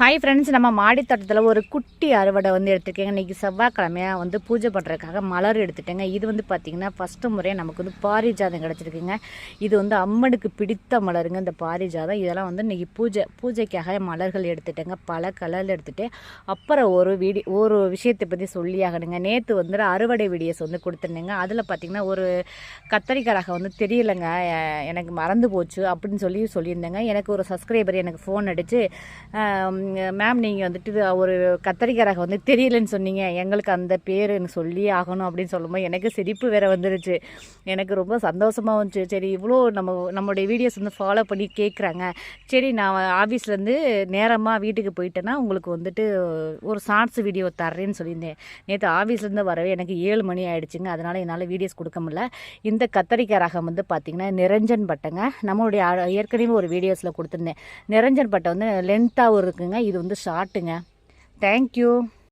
Hi friends நம்ம மாடித்தோட்டத்தில் ஒரு குட்டி அறுவடை வந்து எடுத்துருக்கேங்க. இன்றைக்கி செவ்வாய்க்கிழமையாக வந்து பூஜை பண்ணுறதுக்காக மலர் எடுத்துட்டேங்க. இது வந்து பார்த்திங்கன்னா ஃபஸ்ட்டு முறையாக நமக்கு வந்து பாரிஜாதம் கிடச்சிருக்குங்க. இது வந்து அம்மனுக்கு பிடித்த மலருங்க. இந்த பாரிஜாதம் இதெல்லாம் வந்து இன்றைக்கி பூஜை பூஜைக்காக மலர்கள் எடுத்துட்டேங்க. பல கலரில் எடுத்துகிட்டு அப்புறம் ஒரு வீடியோ ஒரு விஷயத்தை பற்றி சொல்லி ஆகணுங்க. நேற்று வந்து அறுவடை வீடியோஸ் வந்து கொடுத்துருந்தேங்க. அதில் பார்த்திங்கன்னா ஒரு கத்தரிக்காராக வந்து தெரியலைங்க. எனக்கு மறந்து போச்சு அப்படின்னு சொல்லி சொல்லியிருந்தேங்க. எனக்கு ஒரு சப்ஸ்கிரைபர் எனக்கு ஃபோன் அடித்து மேம் நீங்கள் வந்துட்டு ஒரு கத்தரிக்காய் ரகம் வந்து தெரியலன்னு சொன்னீங்க. எங்களுக்கு அந்த பேர் எனக்கு சொல்லி ஆகணும் அப்படின்னு சொல்லும்போது எனக்கு சிரிப்பு வேறு வந்துருச்சு. எனக்கு ரொம்ப சந்தோஷமாக இருந்துச்சு சரி இவ்வளோ நம்ம நம்மளுடைய வீடியோஸ் வந்து ஃபாலோ பண்ணி கேட்குறாங்க சரி நான் ஆஃபீஸ்லேருந்து நேரமாக வீட்டுக்கு போயிட்டேன்னா உங்களுக்கு வந்துட்டு ஒரு ஷார்ட்ஸ் வீடியோ தர்றேன்னு சொல்லியிருந்தேன். நேற்று ஆஃபீஸ்லேருந்து வரவே எனக்கு ஏழு மணி ஆகிடுச்சுங்க அதனால் என்னால் வீடியோஸ் கொடுக்க முடியல. இந்த கத்தரிக்காய் ரகம் வந்து பார்த்திங்கன்னா நிரஞ்சன் பட்டங்க. நம்மளுடைய ஏற்கனவே ஒரு வீடியோஸில் கொடுத்துருந்தேன். நிரஞ்சன் பட்டை வந்து லென்த்தாகவும் இருக்குங்க. இது வந்து ஷார்ட்டுங்க தேங்க்யூ